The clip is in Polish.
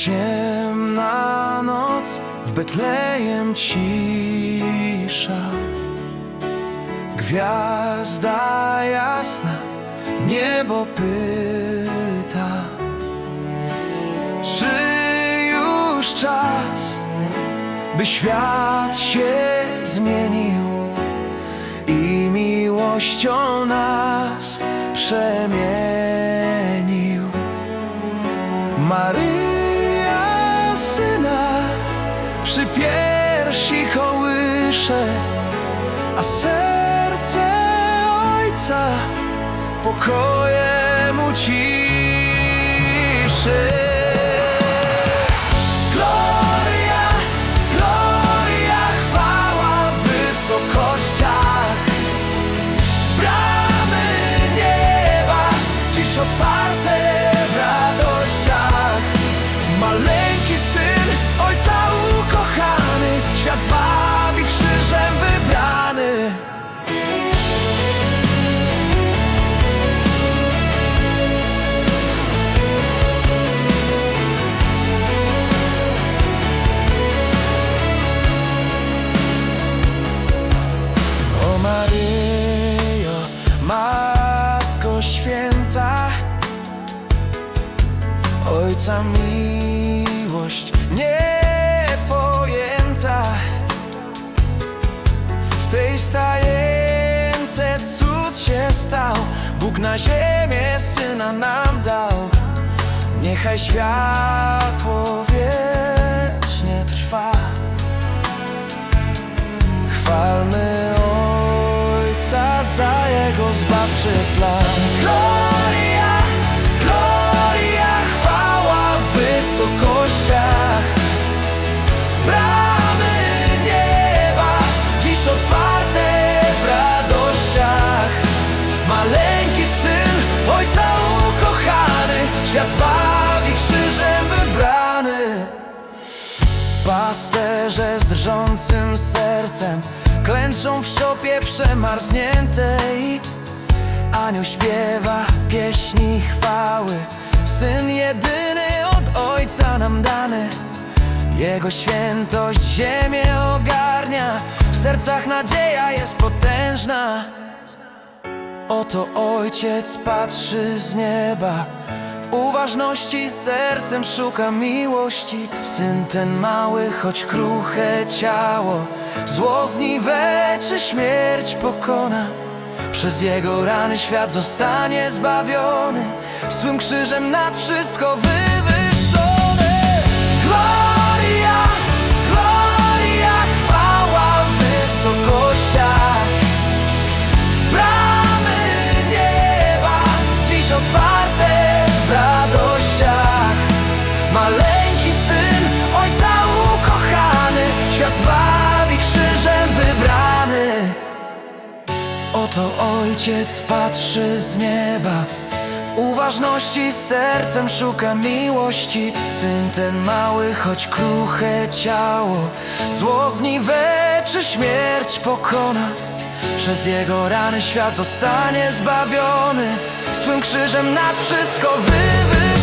Ciemna noc, w Betlejem cisza. Gwiazda jasna, niebo pyta. Czy już czas, by świat się zmienił I miłością nas przemienił? Maryja piersi kołysze, a serce ojca pokojem uciszy. Ojca miłość niepojęta. W tej stajence cud się stał. Bóg na ziemię Syna nam dał. Niechaj światło wiecznie trwa. Chwalmy Ojca za Jego zbawczy plan. Pasterze z drżącym sercem Klęczą w szopie przemarzniętej Anioł śpiewa pieśni chwały. Syn jedyny od Ojca nam dany. Jego świętość ziemię ogarnia. W sercach nadzieja jest potężna. Oto ojciec patrzy z nieba uważności sercem szuka miłości. Syn ten mały, choć kruche ciało. Zło zniweczy, śmierć pokona. Przez jego rany świat zostanie zbawiony. Swym krzyżem nad wszystko wywyższony Oto ojciec patrzy z nieba. W uważności sercem szuka miłości. Syn ten mały, choć kruche ciało. Zło zniweczy, śmierć pokona. Przez jego rany świat zostanie zbawiony. Swym krzyżem nad wszystko wywyższony